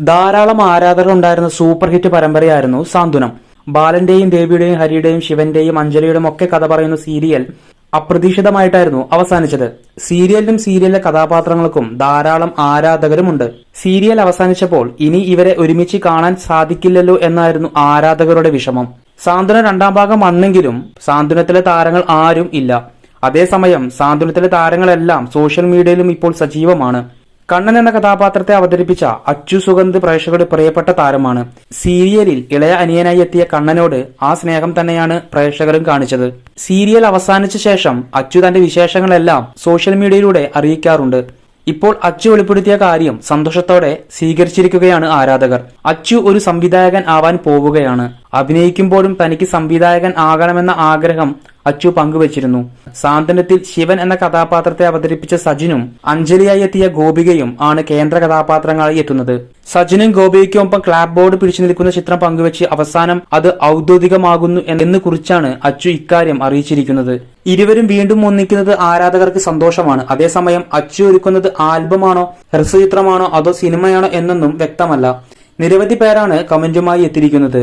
ധാരാളം ആരാധകർ ഉണ്ടായിരുന്ന സൂപ്പർ ഹിറ്റ് പരമ്പരയായിരുന്നു സാന്ത്വനം. ബാലന്റെയും ദേവിയുടെയും ഹരിയുടെയും ശിവന്റെയും അഞ്ജലിയുടെയും ഒക്കെ കഥ പറയുന്ന സീരിയൽ അപ്രതീക്ഷിതമായിട്ടായിരുന്നു അവസാനിച്ചത്. സീരിയലിനും സീരിയലിലെ കഥാപാത്രങ്ങൾക്കും ധാരാളം ആരാധകരുമുണ്ട് സീരിയൽ അവസാനിച്ചപ്പോൾ ഇനി ഇവരെ ഒരുമിച്ച് കാണാൻ സാധിക്കില്ലല്ലോ എന്നായിരുന്നു ആരാധകരുടെ വിഷമം. സാന്ത്വനം രണ്ടാം ഭാഗം വന്നെങ്കിലും സാന്ത്വനത്തിലെ താരങ്ങൾ ആരും ഇല്ല. അതേസമയം സാന്ത്വനത്തിലെ താരങ്ങളെല്ലാം സോഷ്യൽ മീഡിയയിലും ഇപ്പോൾ സജീവമാണ്. കണ്ണൻ എന്ന കഥാപാത്രത്തെ അവതരിപ്പിച്ച അച്ചു സുഗന്ധ് പ്രേക്ഷകരുടെ പ്രിയപ്പെട്ട താരമാണ്. സീരിയലിൽ ഇളയ അനിയനായി എത്തിയ കണ്ണനോട് ആ സ്നേഹം തന്നെയാണ് പ്രേക്ഷകരും കാണിച്ചത്. സീരിയൽ അവസാനിച്ച ശേഷം അച്ചു തന്റെ വിശേഷങ്ങളെല്ലാം സോഷ്യൽ മീഡിയയിലൂടെ അറിയിക്കാറുണ്ട്. ഇപ്പോൾ അച്ചു വെളിപ്പെടുത്തിയ കാര്യം സന്തോഷത്തോടെ സ്വീകരിച്ചിരിക്കുകയാണ് ആരാധകർ. അച്ചു ഒരു സംവിധായകൻ ആവാൻ പോവുകയാണ് അഭിനയിക്കുമ്പോഴും തനിക്ക് സംവിധായകൻ ആകണമെന്ന ആഗ്രഹം അച്ചു പങ്കുവച്ചിരുന്നു. സാന്ത്വനത്തിൽ ശിവൻ എന്ന കഥാപാത്രത്തെ അവതരിപ്പിച്ച സജിനും അഞ്ജലിയായി എത്തിയ ഗോപികയും ആണ് കേന്ദ്ര കഥാപാത്രങ്ങളായി എത്തുന്നത്. സജിനും ഗോപികയ്ക്കൊപ്പം ക്ലാബ് ബോർഡ് പിടിച്ചു നിൽക്കുന്ന ചിത്രം പങ്കുവച്ച് അവസാനം അത് ഔദ്യോഗികമാകുന്നു എന്ന് കുറിച്ചാണ് അച്ചു ഇക്കാര്യം അറിയിച്ചിരിക്കുന്നത്. ഇരുവരും വീണ്ടും ഒന്നിക്കുന്നത് ആരാധകർക്ക് സന്തോഷമാണ്. അതേസമയം അച്ചു ഒരുക്കുന്നത് ആൽബമാണോ ഹ്രസ്വചിത്രമാണോ അതോ സിനിമയാണോ എന്നൊന്നും വ്യക്തമല്ല. നിരവധി പേരാണ് കമന്റുമായി എത്തിയിരിക്കുന്നത്.